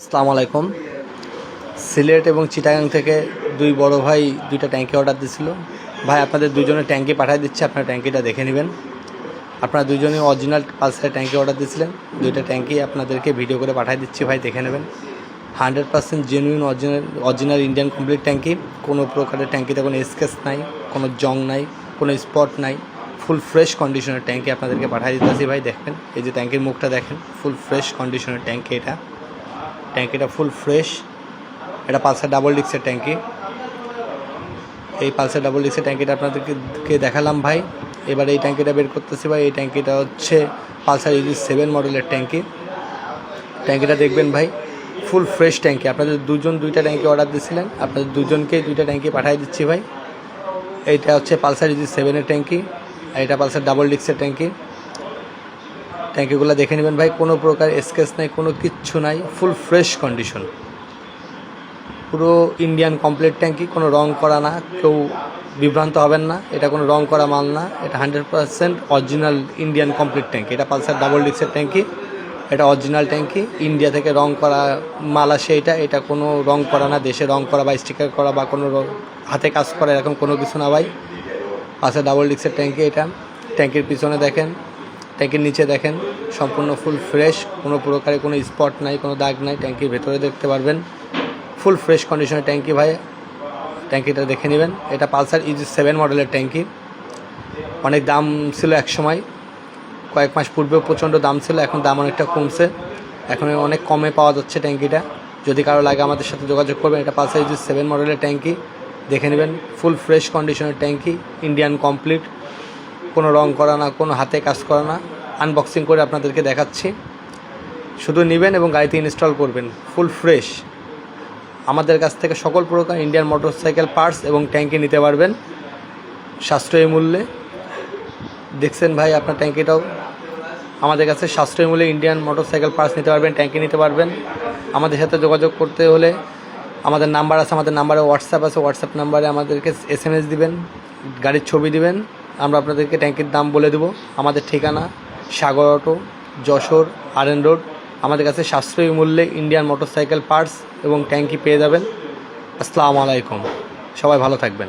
আসসালামু আলাইকুম। সিলেট এবং চিটাগাং থেকে দুই বড় ভাই দুইটা ট্যাঙ্কি অর্ডার দিছিল। ভাই, আপনাদের দুজনের ট্যাঙ্কি পাঠিয়ে দিচ্ছে, আপনারা ট্যাঙ্কিটা দেখে নেবেন। আপনারা দুজনেই অরিজিনাল পালসারের ট্যাঙ্কি অর্ডার দিয়েছিলেন দুইটা ট্যাঙ্কি আপনাদেরকে ভিডিও করে পাঠিয়ে দিচ্ছি, ভাই, দেখে নেবেন। Hundred percent genuine original original Indian complete ট্যাঙ্কি। কোনো প্রকারের ট্যাঙ্কিতে কোনো স্কেচ নাই, কোনো জং নাই, কোনো স্পট নাই। ফুল ফ্রেশ কন্ডিশনের ট্যাঙ্কি আপনাদেরকে পাঠিয়ে দিতেছি, ভাই, দেখবেন। এই যে ট্যাঙ্কির মুখটা দেখেন, ফুল ফ্রেশ কন্ডিশনের ট্যাঙ্কি এটা। ট্যাঙ্কিটা ফুল ফ্রেশ। এটা পালসার ডাবল ডিক্সের ট্যাঙ্কি। এই পালসার ডাবল ডিক্সের ট্যাঙ্কিটা আপনাদেরকে দেখালাম ভাই। এবার এই ট্যাঙ্কিটা বের করতেছি ভাই। এই ট্যাঙ্কিটা হচ্ছে পালসার ইজি সেভেন মডেলের ট্যাঙ্কি। ট্যাঙ্কিটা দেখবেন ভাই, ফুল ফ্রেশ ট্যাঙ্কি। আপনাদের দুজন দুইটা ট্যাঙ্কি অর্ডার দিয়েছিলেন। আপনাদের দুজনকেই দুইটা ট্যাঙ্কি পাঠিয়ে দিচ্ছি ভাই। এইটা হচ্ছে পালসার ইজি সেভেনের ট্যাঙ্কি। আর এটা পালসার ডাবল ডিক্সের ট্যাঙ্কি। ট্যাঙ্কিগুলো দেখে নেবেন ভাই। কোনো প্রকার স্কেচ নাই, কোনো কিচ্ছু নাই। ফুল ফ্রেশ কন্ডিশন পুরো ইন্ডিয়ান কমপ্লিট ট্যাঙ্কি কোনো রং করা না, কেউ বিভ্রান্ত হবেন না। এটা কোনো রং করা মাল না। এটা hundred percent original Indian complete ট্যাঙ্কি এটা পালসার ডাবল ডিক্সের ট্যাঙ্কি এটা অরিজিনাল ট্যাঙ্কি ইন্ডিয়া থেকে রং করা মাল আসে এটা। এটা কোনো রং করা না। দেশে রং করা বা স্টিকার করা বা কোনো হাতে কাজ করা এরকম কোনো কিছু না ভাই। পাশে ডাবল ডিক্সের ট্যাঙ্কি এটা। ট্যাঙ্কির পিছনে দেখেন। ট্যাঙ্কির নিচে দেখেন, সম্পূর্ণ ফুল ফ্রেশ কোনো প্রকারে কোনো স্পট নাই, কোনো দাগ নাই ট্যাঙ্কির ভেতরে দেখতে পারবেন। ফুল ফ্রেশ কন্ডিশনের ট্যাঙ্কি ভাই। ট্যাঙ্কিটা দেখে নেবেন। এটা পালসার ইজি সেভেন মডেলের ট্যাঙ্কি অনেক দাম ছিল এক সময়। কয়েক মাস পূর্বেও প্রচণ্ড দাম ছিল, এখন দাম অনেকটা কমছে। এখন অনেক কমে পাওয়া যাচ্ছে ট্যাঙ্কিটা যদি কারও লাগে আমাদের সাথে যোগাযোগ করবেন, এটা পালসার ইজি সেভেন মডেলের ট্যাঙ্কি দেখে নেবেন ফুল ফ্রেশ কন্ডিশনের ট্যাঙ্কি ইন্ডিয়ান কমপ্লিট কোনো রং করা না, কোনো হাতে কাজ করা না। আনবক্সিং করে আপনাদেরকে দেখাচ্ছি। শুধু নেবেন এবং গাড়িতে ইনস্টল করবেন ফুল ফ্রেশ আমাদের কাছ থেকে সকল প্রকার ইন্ডিয়ান মোটরসাইকেল পার্টস এবং ট্যাঙ্কি নিতে পারবেন। সাশ্রয়ী মূল্যে। দেখছেন ভাই, আপনার ট্যাঙ্কিটাও আমাদের কাছে সাশ্রয়ী মূল্যে ইন্ডিয়ান মোটরসাইকেল পার্টস নিতে পারবেন ট্যাঙ্কি নিতে পারবেন। আমাদের সাথে যোগাযোগ করতে হলে আমাদের নাম্বার আছে, আমাদের নাম্বারে হোয়াটসঅ্যাপ আছে। হোয়াটসঅ্যাপ নাম্বারে আমাদেরকে এস এম এস দিবেন, গাড়ির ছবি দিবেন। আমরা আপনাদেরকে ট্যাঙ্কির দাম বলে দেবো। আমাদের ঠিকানা Sagar auto, Jessore, RN road. আমাদের কাছে সাশ্রয়ী মূল্যে ইন্ডিয়ান মোটরসাইকেল, পার্টস এবং ট্যাঙ্কি পেয়ে যাবেন। আসসালামু আলাইকুম। সবাই ভালো থাকবেন।